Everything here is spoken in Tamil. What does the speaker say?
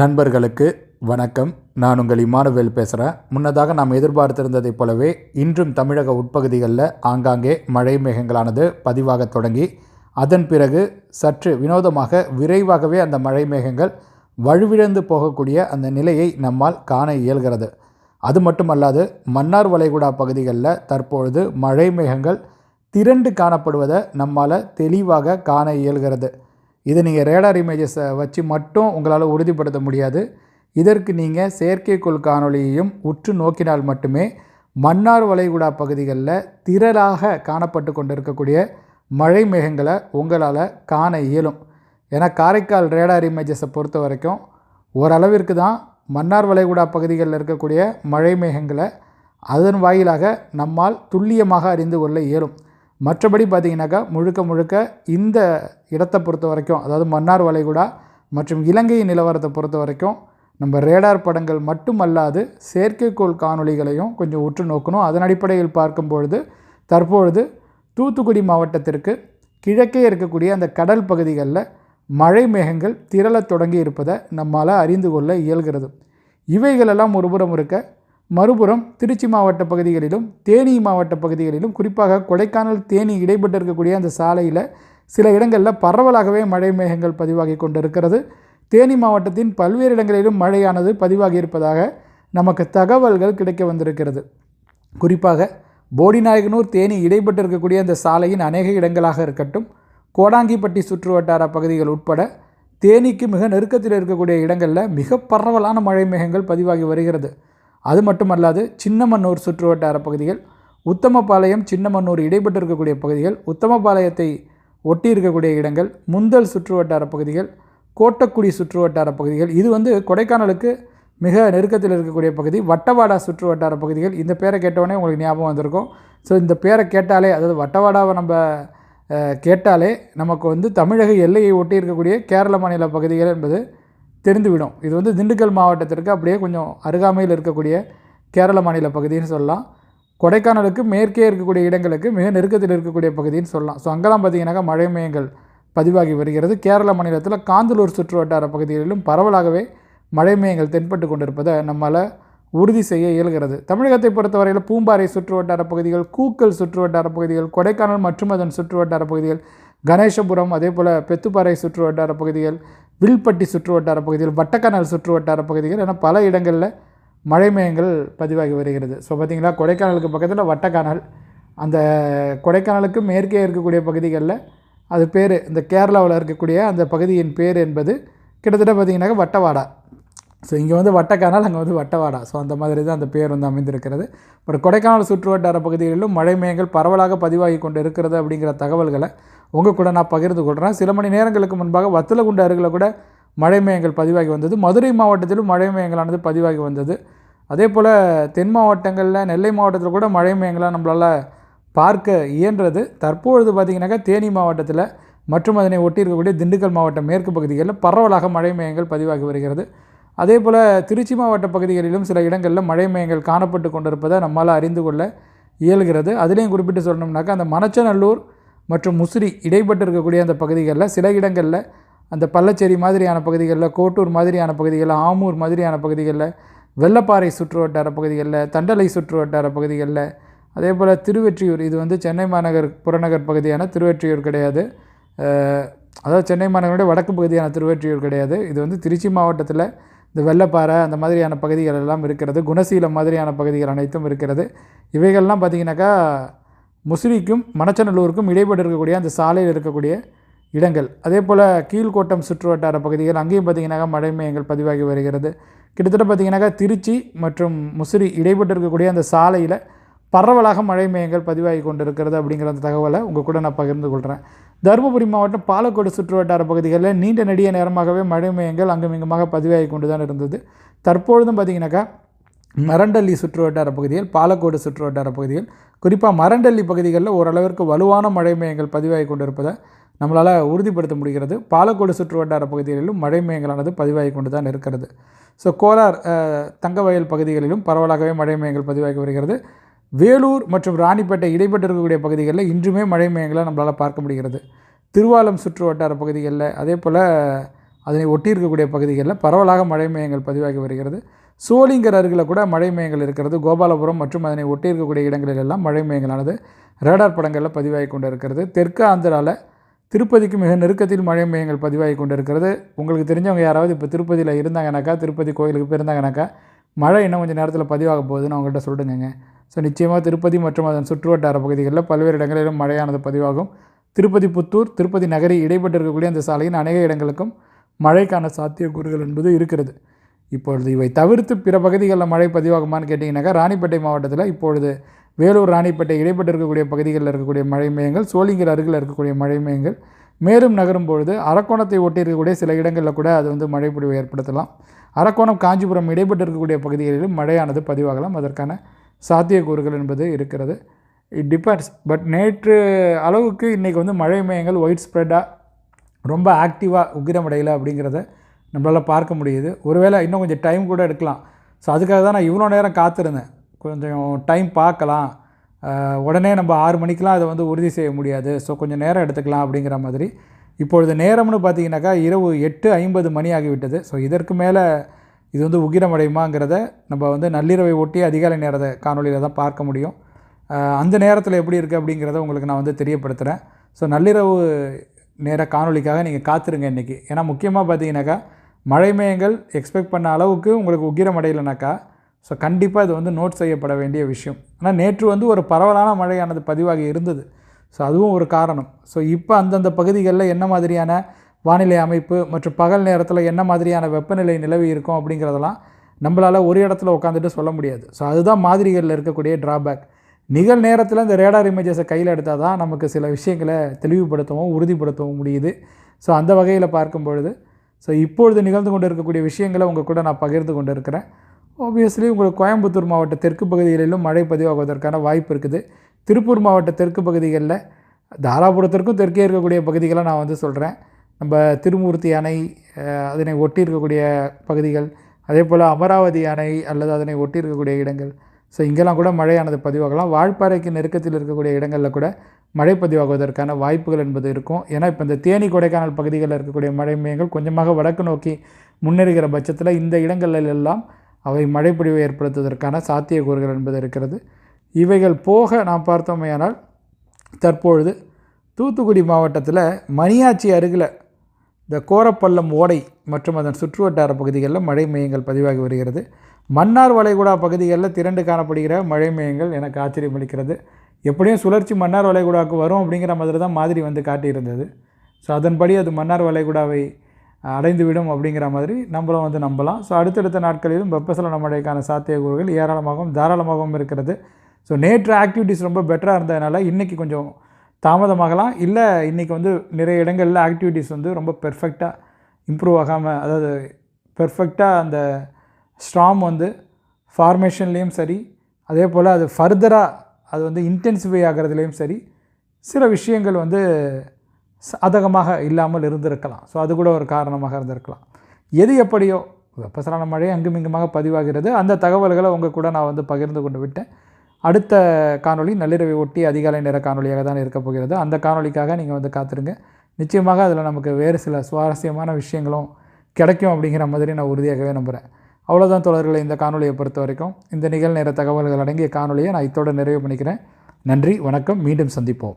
நண்பர்களுக்கு வணக்கம். நான் உங்கள் இமானுவேல் பேசுகிறேன் முன்னதாக நாம் எதிர்பார்த்திருந்ததைப் போலவே இன்றும் தமிழக உட்பகுதிகளில் ஆங்காங்கே மழை மேகங்களானது பதிவாக தொடங்கி அதன் பிறகு சற்று வினோதமாக விரைவாகவே அந்த மழை மேகங்கள் வலுவிழந்து போகக்கூடிய அந்த நிலையை நம்மால் காண இயல்கிறது. அது மட்டுமல்லாது மன்னார் வளைகுடா பகுதிகளில் தற்பொழுது மழை மேகங்கள் திரண்டு காணப்படுவதை நம்மால் தெளிவாக காண இயல்கிறது. இது நீங்கள் ரேடார் இமேஜஸை வச்சு மட்டும் உங்களால் உறுதிப்படுத்த முடியாது. இதற்கு நீங்கள் செயற்கைக்கோள் காணொளியையும் உற்று நோக்கினால் மட்டுமே மன்னார் வளைகுடா பகுதிகளில் திரளாக காணப்பட்டு கொண்டிருக்கக்கூடிய மழை மேகங்களை உங்களால் காண இயலும். ஏன்னா காரைக்கால் ரேடார் இமேஜஸை பொறுத்த வரைக்கும் ஓரளவிற்கு தான் மன்னார் வளைகுடா பகுதிகளில் இருக்கக்கூடிய மழை மேகங்களை அதன் வாயிலாக நம்மால் துல்லியமாக அறிந்து கொள்ள இயலும். மற்றபடி பார்த்திங்கனாக்கா முழுக்க முழுக்க இந்த இடத்தை பொறுத்த வரைக்கும் அதாவது மன்னார் வளைகுடா மற்றும் இலங்கையின் நிலவரத்தை பொறுத்த வரைக்கும் நம்ம ரேடார் படங்கள் மட்டுமல்லாது செயற்கைக்கோள் காணொளிகளையும் கொஞ்சம் உற்று நோக்கணும். அதன் அடிப்படையில் பார்க்கும்பொழுது தற்பொழுது தூத்துக்குடி மாவட்டத்திற்கு கிழக்கே இருக்கக்கூடிய அந்த கடல் பகுதிகளில் மழை மேகங்கள் திரளத் தொடங்கி இருப்பதை நம்மால் அறிந்து கொள்ள இயல்கிறது. இவைகளெல்லாம் ஒருபுறம் இருக்க மறுபுறம் திருச்சி மாவட்ட பகுதிகளிலும் தேனி மாவட்ட பகுதிகளிலும் குறிப்பாக கொடைக்கானல் தேனி இடைப்பட்டு இருக்கக்கூடிய அந்த சாலையில் சில இடங்களில் பரவலாகவே மழை மேகங்கள் பதிவாகி கொண்டிருக்கிறது. தேனி மாவட்டத்தின் பல்வேறு இடங்களிலும் மழையானது பதிவாகி இருப்பதாக நமக்கு தகவல்கள் கிடைக்க வந்திருக்கிறது. குறிப்பாக போடிநாயகனூர் தேனி இடைப்பட்டு இருக்கக்கூடிய அந்த சாலையின் அநேக இடங்களாக இருக்கட்டும் கோடாங்கிப்பட்டி சுற்று வட்டார பகுதிகள் உட்பட தேனிக்கு மிக நெருக்கத்தில் இருக்கக்கூடிய இடங்களில் மிக பரவலான மழை மேகங்கள் பதிவாகி வருகிறது. அது மட்டுமல்லாது சின்னமன்னூர் சுற்றுவட்டார பகுதிகள் உத்தமபாளையம் சின்னமன்னூர் இடைப்பட்டு இருக்கக்கூடிய பகுதிகள் உத்தமபாளையத்தை ஒட்டி இருக்கக்கூடிய இடங்கள் முந்தல் சுற்றுவட்டார பகுதிகள் கோட்டக்குடி சுற்றுவட்டார பகுதிகள். இது வந்து கொடைக்கானலுக்கு மிக நெருக்கத்தில் இருக்கக்கூடிய பகுதி. வட்டவாடா சுற்றுவட்டார பகுதிகள். இந்த பேரை கேட்டவொடனே உங்களுக்கு ஞாபகம் வந்திருக்கும். ஸோ இந்த பேரை கேட்டாலே அதாவது வட்டவாடாவை நம்ம கேட்டாலே நமக்கு வந்து தமிழக எல்லையை ஒட்டி இருக்கக்கூடிய கேரள மாநில பகுதிகள் என்பது தெரிந்துவிடும். இது வந்து திண்டுக்கல் மாவட்டத்திற்கு அப்படியே கொஞ்சம் அருகாமையில் இருக்கக்கூடிய கேரள மாநில பகுதின்னு சொல்லலாம். கொடைக்கானலுக்கு மேற்கே இருக்கக்கூடிய இடங்களுக்கு மிக நெருக்கத்தில் இருக்கக்கூடிய பகுதின்னு சொல்லலாம். ஸோ அங்கெல்லாம் பார்த்தீங்கன்னாக்கா மழை மையங்கள் பதிவாகி வருகிறது. கேரள மாநிலத்தில் காந்தலூர் சுற்று வட்டார பகுதிகளிலும் பரவலாகவே மழை மையங்கள் தென்பட்டு கொண்டிருப்பதை நம்மால் உறுதி செய்ய இயல்கிறது. தமிழகத்தை பொறுத்தவரையில் பூம்பாறை சுற்று வட்டார பகுதிகள் கூக்கல் சுற்று வட்டார பகுதிகள் கொடைக்கானல் மற்றும் அதன் சுற்று வட்டார பகுதிகள் கணேசபுரம் அதே போல் பெத்துப்பாறை சுற்று வட்டார பகுதிகள் வில்பட்டி சுற்று வட்டார பகுதிகள் வட்டக்கானல் சுற்று வட்டார பகுதிகள் என பல இடங்களில் மழை மேகங்கள் பதிவாகி வருகிறது. ஸோ பார்த்திங்கன்னா கொடைக்கானலுக்கு பக்கத்தில் வட்டக்கானல் அந்த கொடைக்கானலுக்கு மேற்கே இருக்கக்கூடிய பகுதிகளில் அது பேர் இந்த கேரளாவில் இருக்கக்கூடிய அந்த பகுதியின் பேர் என்பது கிட்டத்தட்ட பார்த்திங்கனாக்கா வட்டவாடா. ஸோ இங்கே வந்து வட்டக்கானல் அங்கே வந்து வட்டவாடா. ஸோ அந்த மாதிரி தான் அந்த பேர் வந்து அமைந்திருக்கிறது. பட் கொடைக்கானல் சுற்று வட்டார பகுதிகளிலும் மழை மேகங்கள் பரவலாக பதிவாகி கொண்டு இருக்கிறது அப்படிங்கிற தகவல்களை உங்கள் கூட நான் பகிர்ந்து கொள்கிறேன் சில மணி நேரங்களுக்கு முன்பாக வத்தலகுண்டு அருகில் கூட மழை மேகங்கள் பதிவாகி வந்தது. மதுரை மாவட்டத்திலும் மழை மேகங்களானது பதிவாகி வந்தது. அதே போல் தென் மாவட்டங்களில் நெல்லை மாவட்டத்தில் கூட மழை மேகங்களாக நம்மளால் பார்க்க இயன்றது. தற்பொழுது பார்த்திங்கனாக்கா தேனி மாவட்டத்தில் மற்றும் அதனை ஒட்டி இருக்கக்கூடிய திண்டுக்கல் மாவட்டம் மேற்கு பகுதிகளில் பரவலாக மழை மேகங்கள் பதிவாகி வருகிறது. அதே போல் திருச்சி மாவட்ட பகுதிகளிலும் சில இடங்களில் மழை மேகங்கள் காணப்பட்டு கொண்டிருப்பதை நம்மால் அறிந்து கொள்ள இயல்கிறது. அதுலேயும் குறிப்பிட்டு சொல்லணும்னாக்கா அந்த மணச்சநல்லூர் மற்றும் முசிறி இடைப்பட்டு இருக்கக்கூடிய அந்த பகுதிகளில் சில இடங்களில் அந்த பள்ளச்சேரி மாதிரியான பகுதிகளில் கோட்டூர் மாதிரியான பகுதிகளில் ஆமூர் மாதிரியான பகுதிகளில் வெள்ளப்பாறை சுற்று வட்டார பகுதிகளில் தண்டலை சுற்று வட்டார பகுதிகளில் அதே போல் திருவெற்றியூர் இது வந்து சென்னை மாநகர் புறநகர் பகுதியான திருவெற்றியூர் கிடையாது. அதாவது சென்னை மாநகருடைய வடக்கு பகுதியான திருவெற்றியூர் கிடையாது. இது வந்து திருச்சி மாவட்டத்தில் இந்த வெள்ளப்பாறை அந்த மாதிரியான பகுதிகள் எல்லாம் இருக்கிறது. குணசீலம் மாதிரியான பகுதிகள் அனைத்தும் இருக்கிறது. இவைகள்லாம் பார்த்திங்கனாக்கா முசிறிக்கும் மணச்சநல்லூருக்கும் இடைப்பட்டு இருக்கக்கூடிய அந்த சாலையில் இருக்கக்கூடிய இடங்கள். அதே போல் கீழ்கோட்டம் சுற்றுவட்டார பகுதிகள் அங்கேயும் பார்த்திங்கனாக்கா மழை மேகங்கள் பதிவாகி வருகிறது. கிட்டத்தட்ட பார்த்திங்கனாக்கா திருச்சி மற்றும் முசிறி இடைப்பட்டு இருக்கக்கூடிய அந்த சாலையில் பரவலாக மழை மேகங்கள் பதிவாகி கொண்டிருக்கிறது அப்படிங்கிற அந்த தகவலை உங்கள் கூட நான் பகிர்ந்து கொள்கிறேன் தருமபுரி மாவட்டம் பாலக்கோடு சுற்றுவட்டார பகுதிகளில் நீண்ட நெடிய நேரமாகவே மழை மேகங்கள் அங்குமிங்குமாக பதிவாகி கொண்டு தான் இருந்தது. தற்பொழுதும் பார்த்திங்கனாக்கா மரண்டல்லி சுற்று வட்டார பகுதிகள் பாலக்கோடு சுற்று வட்டார பகுதிகள். குறிப்பாக மரண்டல்லி பகுதிகளில் ஓரளவிற்கு வலுவான மழை மேகங்கள் பதிவாகி கொண்டிருப்பதை நம்மளால் உறுதிப்படுத்த முடிகிறது. பாலக்கோடு சுற்று வட்டார பகுதிகளிலும் மழை மேகங்களானது பதிவாகி கொண்டு தான் இருக்கிறது. ஸோ கோலார் அஹ், தங்கவயல் பகுதிகளிலும் பரவலாகவே மழை மேகங்கள் பதிவாகி வருகிறது. வேலூர் மற்றும் ராணிப்பேட்டை இடைப்பட்டு இருக்கக்கூடிய பகுதிகளில் இன்றுமே மழை மேகங்களை நம்மளால் பார்க்க முடிகிறது. திருவாலம் சுற்று வட்டார பகுதிகளில் அதே போல் அதனை ஒட்டி இருக்கக்கூடிய பகுதிகளில் பரவலாக மழை மேகங்கள் பதிவாகி வருகிறது. சோளிங்கர் அருகில் கூட மழை மேகங்கள் இருக்கிறது. கோபாலபுரம் மற்றும் அதனை ஒட்டி இருக்கக்கூடிய இடங்களில் எல்லாம் மழை மேகங்களானது ரேடார் படங்களில் பதிவாகி கொண்டு இருக்கிறது தெற்கு ஆந்திராவில் திருப்பதிக்கு மிக நெருக்கத்தில் மழை மையங்கள் பதிவாகி கொண்டு இருக்கிறது உங்களுக்கு தெரிஞ்சவங்க யாராவது இப்போ திருப்பதியில் இருந்தாங்கனாக்கா திருப்பதி கோயிலுக்கு போயிருந்தாங்கனாக்கா மழை இன்னும் கொஞ்சம் நேரத்தில் பதிவாக போகுதுன்னு அவங்கள்ட்ட சொல்லிடுங்க ஸோ நிச்சயமாக திருப்பதி மற்றும் அதன் சுற்றுவட்டார பகுதிகளில் பல்வேறு இடங்களிலும் மழையானது பதிவாகும். திருப்பதி புத்தூர் திருப்பதி நகரி இடைப்பட்டு இருக்கக்கூடிய அந்த சாலையின் அநேக இடங்களுக்கும் மழைக்கான சாத்தியக்கூறுகள் என்பது இருக்கிறது. இப்பொழுது இவை தவிர்த்து பிற பகுதிகளில் மழை பதிவாகுமான்னு கேட்டிங்கனாக்கா ராணிப்பேட்டை மாவட்டத்தில் இப்பொழுது வேலூர் ராணிப்பேட்டை இடைப்பட்டு இருக்கக்கூடிய பகுதிகளில் இருக்கக்கூடிய மழை மையங்கள் சோளிங்கர் அருகில் இருக்கக்கூடிய மழை மையங்கள் மேலும் நகரும் பொழுது அரக்கோணத்தை ஒட்டி இருக்கக்கூடிய சில இடங்களில் கூட அது வந்து மழை பொழிவை ஏற்படுத்தலாம். அரக்கோணம் காஞ்சிபுரம் இடைப்பட்டு இருக்கக்கூடிய பகுதிகளிலும் மழையானது பதிவாகலாம். அதற்கான சாத்தியக்கூறுகள் என்பது இருக்கிறது. இட் டிபெண்ட்ஸ் பட் நேற்று அளவுக்கு இன்றைக்கி வந்து மழை மையங்கள் ஒயிட் ஸ்ப்ரெட்டாக ரொம்ப ஆக்டிவாக உக்கிரமடையலை அப்படிங்கிறத நம்மளால் பார்க்க முடியுது. ஒருவேளை இன்னும் கொஞ்சம் டைம் கூட எடுக்கலாம். ஸோ அதுக்காக தான் நான் இவ்வளோ நேரம் காத்திருந்தேன். கொஞ்சம் டைம் பார்க்கலாம். உடனே நம்ம ஆறு மணிக்கெலாம் அதை வந்து உறுதி செய்ய முடியாது. ஸோ கொஞ்சம் நேரம் எடுத்துக்கலாம் அப்படிங்கிற மாதிரி. இப்பொழுது நேரம்னு பார்த்தீங்கன்னாக்கா இரவு எட்டு ஐம்பது மணி ஆகிவிட்டது. ஸோ இதற்கு மேலே இது வந்து உகிரமடையுமாங்கிறத நம்ம வந்து நள்ளிரவை ஒட்டி அதிகாலை நேரத்தை காணொலியில் தான் பார்க்க முடியும். அந்த நேரத்தில் எப்படி இருக்குது அப்படிங்கிறத உங்களுக்கு நான் வந்து தெரியப்படுத்துகிறேன் ஸோ நள்ளிரவு நேர காணொலிக்காக நீங்கள் காத்துருங்க இன்றைக்கி ஏன்னா முக்கியமாக பார்த்தீங்கன்னாக்கா மழை மேகங்கள் எக்ஸ்பெக்ட் பண்ண அளவுக்கு உங்களுக்கு உக்கிரம் அடையலைனாக்கா ஸோ கண்டிப்பாக இது வந்து நோட் செய்யப்பட வேண்டிய விஷயம். ஆனால் நேற்று வந்து ஒரு பரவலான மழையானது பதிவாகி இருந்தது. ஸோ அதுவும் ஒரு காரணம். ஸோ இப்போ அந்தந்த பகுதிகளில் என்ன மாதிரியான வானிலை அமைப்பு மற்றும் பகல் நேரத்தில் என்ன மாதிரியான வெப்பநிலை நிலவி இருக்கும் அப்படிங்கிறதெல்லாம் நம்மளால் ஒரு இடத்துல உட்காந்துட்டு சொல்ல முடியாது. ஸோ அதுதான் மாதிரிகளில் இருக்கக்கூடிய ட்ராபேக் நிகழ் நேரத்தில் இந்த ரேடார் இமேஜஸை கையில் எடுத்தால் தான் நமக்கு சில விஷயங்களை தெளிவுபடுத்தவும் உறுதிப்படுத்தவும் முடியுது. ஸோ அந்த வகையில் பார்க்கும் பொழுது ஸோ இப்பொழுது நிகழ்ந்து கொண்டு இருக்கக்கூடிய விஷயங்களை உங்கள் கூட நான் பகிர்ந்து கொண்டு இருக்கிறேன் ஆப்வியஸ்லி உங்களுக்கு கோயம்புத்தூர் மாவட்ட தெற்கு பகுதிகளிலும் மழை பதிவாகுவதற்கான வாய்ப்பு இருக்குது. திருப்பூர் மாவட்ட தெற்கு பகுதிகளில் தாராபுரத்திற்கும் தெற்கே இருக்கக்கூடிய பகுதிகளை நான் வந்து சொல்கிறேன் நம்ம திருமூர்த்தி அணை அதனை ஒட்டி இருக்கக்கூடிய பகுதிகள் அதே போல் அமராவதி அணை அல்லது அதனை ஒட்டி இருக்கக்கூடிய இடங்கள் ஸோ இங்கெல்லாம் கூட மழையானது பதிவாகலாம். வால்பாறைக்கு நெருக்கத்தில் இருக்கக்கூடிய இடங்களில் கூட மழை பதிவாகுவதற்கான வாய்ப்புகள் என்பது இருக்கும். ஏன்னா இப்போ இந்த தேனி கொடைக்கானல் பகுதிகளில் இருக்கக்கூடிய மழை மையங்கள் கொஞ்சமாக வடக்கு நோக்கி முன்னேறுகிற பட்சத்தில் இந்த இடங்களில் எல்லாம் அவை மழைப்பொழிவை ஏற்படுத்துவதற்கான சாத்தியக்கூறுகள் என்பது இருக்கிறது. இவைகள் போக நாம் பார்த்தோமேயானால் தற்பொழுது தூத்துக்குடி மாவட்டத்தில் மணியாச்சி அருகில் இந்த கோரப்பள்ளம் ஓடை மற்றும் அதன் சுற்றுவட்டார பகுதிகளில் மழை மையங்கள் பதிவாகி வருகிறது. மன்னார் வளைகுடா பகுதிகளில் திரண்டு காணப்படுகிற மழை மையங்கள் எனக்கு ஆச்சரியமளிக்கிறது எப்படியும் சுழற்சி மன்னார் வளைகுடாவுக்கு வரும் அப்படிங்கிற மாதிரி தான் மாதிரி வந்து காட்டியிருந்தது. ஸோ அதன்படி அது மன்னார் வளைகுடாவை அடைந்துவிடும் அப்படிங்கிற மாதிரி நம்மளும் வந்து நம்பலாம். ஸோ அடுத்தடுத்த நாட்களிலும் வெப்பசலன மழைக்கான சாத்தியக்கூறுகள் ஏராளமாகவும் தாராளமாகவும் இருக்கிறது. ஸோ நேற்று ஆக்டிவிட்டீஸ் ரொம்ப பெட்டராக இருந்ததுனால இன்றைக்கி கொஞ்சம் தாமதமாகலாம். இல்லை இன்றைக்கி வந்து நிறைய இடங்களில் ஆக்டிவிட்டீஸ் வந்து ரொம்ப பெர்ஃபெக்டாக இம்ப்ரூவ் ஆகாமல் அதாவது பெர்ஃபெக்டாக அந்த ஸ்ட்ராம் வந்து ஃபார்மேஷன்லேயும் சரி அதே போல் அது ஃபர்தராக அது வந்து இன்டென்சிஃபை ஆகிறதுலேயும் சரி சில விஷயங்கள் வந்து சாதகமாக இல்லாமல் இருந்திருக்கலாம். ஸோ அது கூட ஒரு காரணமாக இருந்திருக்கலாம். எது எப்படியோ வெப்பசலன மழை அங்குமிங்குமாக பதிவாகிறது. அந்த தகவல்களை உங்கள் கூட நான் வந்து பகிர்ந்து கொண்டு விட்டேன். அடுத்த காணொளி நள்ளிரவை ஒட்டி அதிகாலை நேர காணொலியாக தான் இருக்க போகிறது. அந்த காணொலிக்காக நீங்கள் வந்து காத்திருங்க. நிச்சயமாக அதில் நமக்கு வேறு சில சுவாரஸ்யமான விஷயங்களும் கிடைக்கும் அப்படிங்கிற மாதிரி நான் உறுதியாகவே நம்புகிறேன் அவ்வளோதான் தொடர்களை இந்த காணொலியை பொறுத்த வரைக்கும். இந்த நிகழ்நேர தகவல்கள் அடங்கிய காணொலியை நான் இத்தோடு நிறைவு பண்ணிக்கிறேன். நன்றி வணக்கம். மீண்டும் சந்திப்போம்.